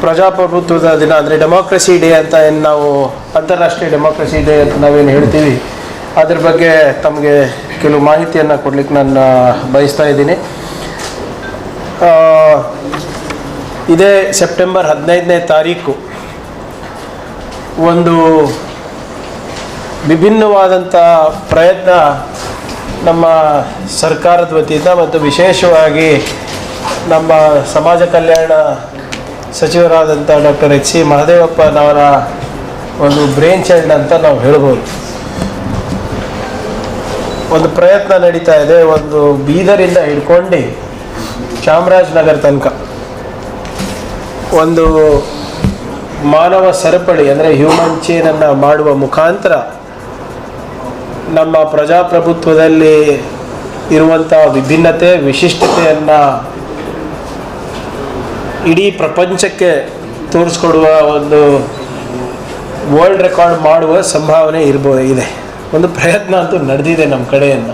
ಪ್ರಜಾಪ್ರಭುತ್ವದ ದಿನ ಅಂದರೆ ಡೆಮೋಕ್ರಸಿ ಡೇ ಅಂತ ಏನು ನಾವು ಅಂತಾರಾಷ್ಟ್ರೀಯ ಡೆಮೋಕ್ರಸಿ ಡೇ ಅಂತ ನಾವೇನು ಹೇಳ್ತೀವಿ, ಅದ್ರ ಬಗ್ಗೆ ತಮಗೆ ಕೆಲವು ಮಾಹಿತಿಯನ್ನು ಕೊಡ್ಲಿಕ್ಕೆ ನಾನು ಬಯಸ್ತಾ ಇದ್ದೀನಿ. ಇದೇ ಸೆಪ್ಟೆಂಬರ್ ಹದಿನೈದನೇ ತಾರೀಕು ಒಂದು ವಿಭಿನ್ನವಾದಂಥ ಪ್ರಯತ್ನ ನಮ್ಮ ಸರ್ಕಾರದ ವತಿಯಿಂದ ಮತ್ತು ವಿಶೇಷವಾಗಿ ನಮ್ಮ ಸಮಾಜ ಕಲ್ಯಾಣ ಸಚಿವರಾದಂಥ ಡಾಕ್ಟರ್ ಎಚ್ ಸಿ ಮಹದೇವಪ್ಪನವರ ಒಂದು ಬ್ರೈನ್ ಚೈಲ್ಡ್ ಅಂತ ನಾವು ಹೇಳ್ಬೋದು. ಒಂದು ಪ್ರಯತ್ನ ನಡೀತಾ ಇದೆ, ಒಂದು ಬೀದರಿಂದ ಹಿಡ್ಕೊಂಡು ಚಾಮರಾಜನಗರ ತನಕ. ಒಂದು ಮಾನವ ಸರಪಳಿ ಅಂದರೆ ಹ್ಯೂಮನ್ ಚೇನನ್ನು ಮಾಡುವ ಮುಖಾಂತರ ನಮ್ಮ ಪ್ರಜಾಪ್ರಭುತ್ವದಲ್ಲಿ ಇರುವಂಥ ವಿಭಿನ್ನತೆ, ವಿಶಿಷ್ಟತೆಯನ್ನು ಇಡೀ ಪ್ರಪಂಚಕ್ಕೆ ತೋರಿಸ್ಕೊಡುವ ಒಂದು ವರ್ಲ್ಡ್ ರೆಕಾರ್ಡ್ ಮಾಡುವ ಸಂಭಾವನೆ ಇರ್ಬೋ, ಇದೆ. ಒಂದು ಪ್ರಯತ್ನ ಅಂತೂ ನಡೆದಿದೆ ನಮ್ಮ ಕಡೆಯಿಂದ.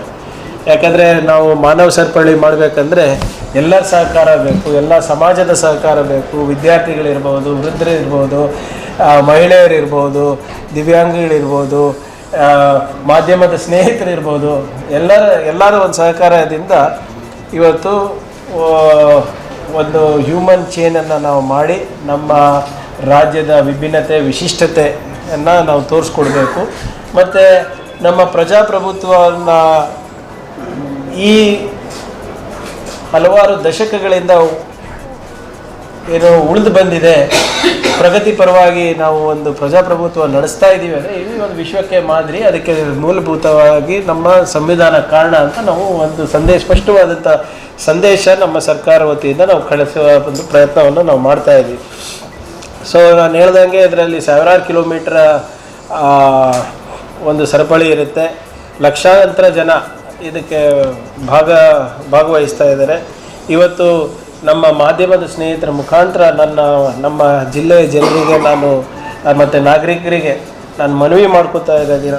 ಯಾಕಂದರೆ ನಾವು ಮಾನವ ಸರಪಳಿ ಮಾಡಬೇಕಂದ್ರೆ ಎಲ್ಲರ ಸಹಕಾರ ಬೇಕು, ಎಲ್ಲ ಸಮಾಜದ ಸಹಕಾರ ಬೇಕು, ವಿದ್ಯಾರ್ಥಿಗಳಿರ್ಬೋದು, ವೃದ್ಧರಿರ್ಬೋದು ಮಹಿಳೆಯರಿರ್ಬೋದು ದಿವ್ಯಾಂಗಗಳಿರ್ಬೋದು ಮಾಧ್ಯಮದ ಸ್ನೇಹಿತರಿರ್ಬೋದು, ಎಲ್ಲರ, ಎಲ್ಲರೂ ಒಂದು ಸಹಕಾರದಿಂದ ಇವತ್ತು ಒಂದು ಹ್ಯೂಮನ್ ಚೇನನ್ನು ನಾವು ಮಾಡಿ ನಮ್ಮ ರಾಜ್ಯದ ವಿಭಿನ್ನತೆ, ವಿಶಿಷ್ಟತೆಯನ್ನು ನಾವು ತೋರಿಸ್ಕೊಡ್ಬೇಕು. ಮತ್ತು ನಮ್ಮ ಪ್ರಜಾಪ್ರಭುತ್ವವನ್ನು ಈ ಹಲವಾರು ದಶಕಗಳಿಂದ ಏನು ಉಳಿದು ಬಂದಿದೆ. ಪ್ರಗತಿ ಪರವಾಗಿ ನಾವು ಒಂದು ಪ್ರಜಾಪ್ರಭುತ್ವ ನಡೆಸ್ತಾ ಇದ್ದೀವಿ ಅಂದರೆ ಇದು ಒಂದು ವಿಶ್ವಕ್ಕೆ ಮಾದರಿ, ಅದಕ್ಕೆ ಮೂಲಭೂತವಾಗಿ ನಮ್ಮ ಸಂವಿಧಾನ ಕಾರಣ ಅಂತ ನಾವು ಒಂದು ಸಂದೇಶ ಸ್ಪಷ್ಟವಾದಂಥ ಸಂದೇಶ ನಮ್ಮ ಸರ್ಕಾರ ವತಿಯಿಂದ ನಾವು ಕಳಿಸುವ ಒಂದು ಪ್ರಯತ್ನವನ್ನು ನಾವು ಮಾಡ್ತಾ ಇದ್ದೀವಿ ಸೊ ನಾನು ಹೇಳ್ದಂಗೆ ಇದರಲ್ಲಿ ಸಾವಿರಾರು ಕಿಲೋಮೀಟ್ರ ಒಂದು ಸರಪಳಿ ಇರುತ್ತೆ. ಲಕ್ಷಾಂತರ ಜನ ಇದಕ್ಕೆ ಭಾಗ, ಭಾಗವಹಿಸ್ತಾ ಇದ್ದಾರೆ. ಇವತ್ತು ನಮ್ಮ ಮಾಧ್ಯಮದ ಸ್ನೇಹಿತರ ಮುಖಾಂತರ ನನ್ನ, ನಮ್ಮ ಜಿಲ್ಲೆಯ ಜನರಿಗೆ, ನಾನು, ಮತ್ತು ನಾಗರಿಕರಿಗೆ ನಾನು ಮನವಿ ಮಾಡ್ಕೋತಾ ಇದ್ದೀನಿ